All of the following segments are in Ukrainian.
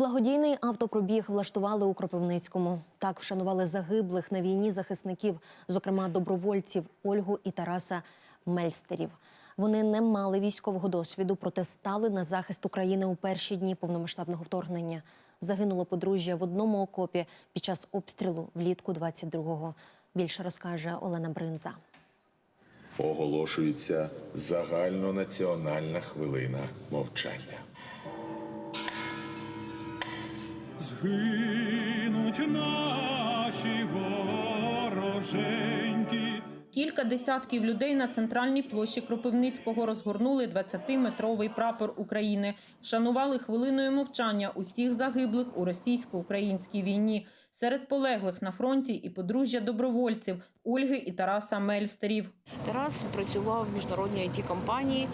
Благодійний автопробіг влаштували у Кропивницькому. Так вшанували загиблих на війні захисників, зокрема добровольців Ольгу і Тараса Мельстерів. Вони не мали військового досвіду, проте стали на захист України у перші дні повномасштабного вторгнення. Загинуло подружжя в одному окопі під час обстрілу влітку 22-го. Більше розкаже Олена Бринза. Оголошується загальнонаціональна хвилина мовчання. Згинуть наші вороженьки. Кілька десятків людей на центральній площі Кропивницького розгорнули 20-метровий прапор України. Вшанували хвилиною мовчання усіх загиблих у російсько-українській війні. Серед полеглих на фронті і подружжя добровольців Ольги і Тараса Мельстерів. Тарас працював в міжнародній it компанії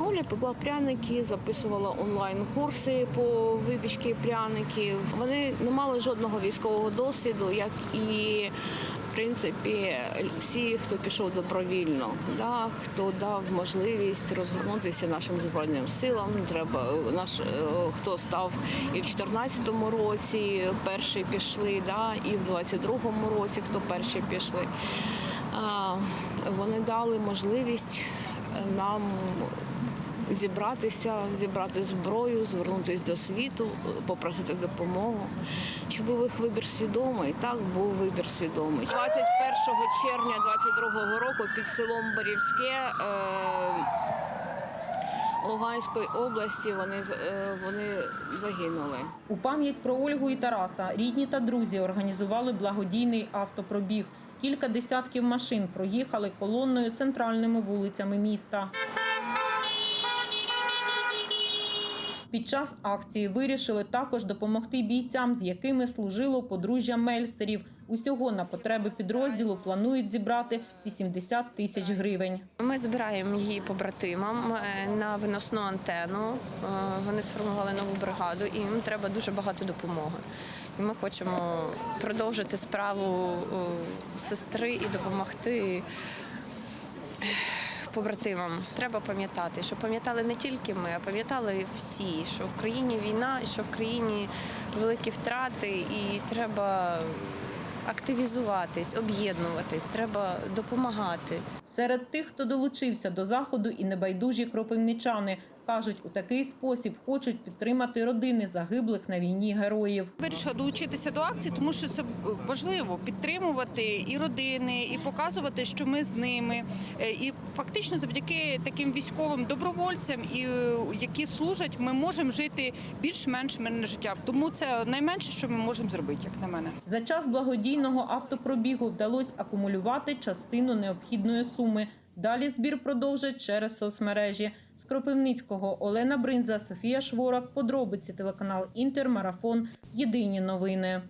Оля пекла пряники, записувала онлайн-курси по випічці пряників. Вони не мали жодного військового досвіду, як і в принципі всі, хто пішов добровільно, да, хто дав можливість розгорнутися нашим збройним силам. Треба наш е, хто став і в 2014 році перші пішли, да, і в 22-му році хто перші пішли. Вони дали можливість нам зібратися, зібрати зброю, звернутися до світу, попросити допомогу. Чи був їх вибір свідомий? Так, був вибір свідомий. 21 червня 22 року під селом Борівське. Е- Луганської області вони з- е, вони загинули. У пам'ять про Ольгу і Тараса рідні та друзі організували благодійний автопробіг. Кілька десятків машин проїхали колонною центральними вулицями міста. Під час акції вирішили також допомогти бійцям, з якими служило подружжя Мельстерів. Усього на потреби підрозділу планують зібрати 80 тисяч гривень. Ми збираємо її побратимам е, на виносну антенну. Е, Вони сформували нову бригаду, і їм треба дуже багато допомоги. І ми хочемо продовжити справу е, сестри і допомогти побратимам. Треба пам'ятати, що пам'ятали не тільки ми, а пам'ятали всі, що в країні війна, що в країні великі втрати, і треба активізуватись, об'єднуватись, треба допомагати. Серед тих, хто долучився до заходу, і небайдужі кропивничани кажуть, у такий спосіб хочуть підтримати родини загиблих на війні героїв. Вирішила долучитися до акції, тому що це важливо підтримувати і родини, і показувати, що ми з ними. Е, І фактично, завдяки таким військовим добровольцям, і е, які служать, ми можемо жити більш-менш мирне життя. Тому це найменше, що ми можемо зробити, як на мене. За час благодійного автопробігу вдалося акумулювати частину необхідної суми. Далі збір продовжать через соцмережі. З Кропивницького Олена Бринза, Софія Шворак. Подробиці телеканал Інтер. Марафон. Єдині новини.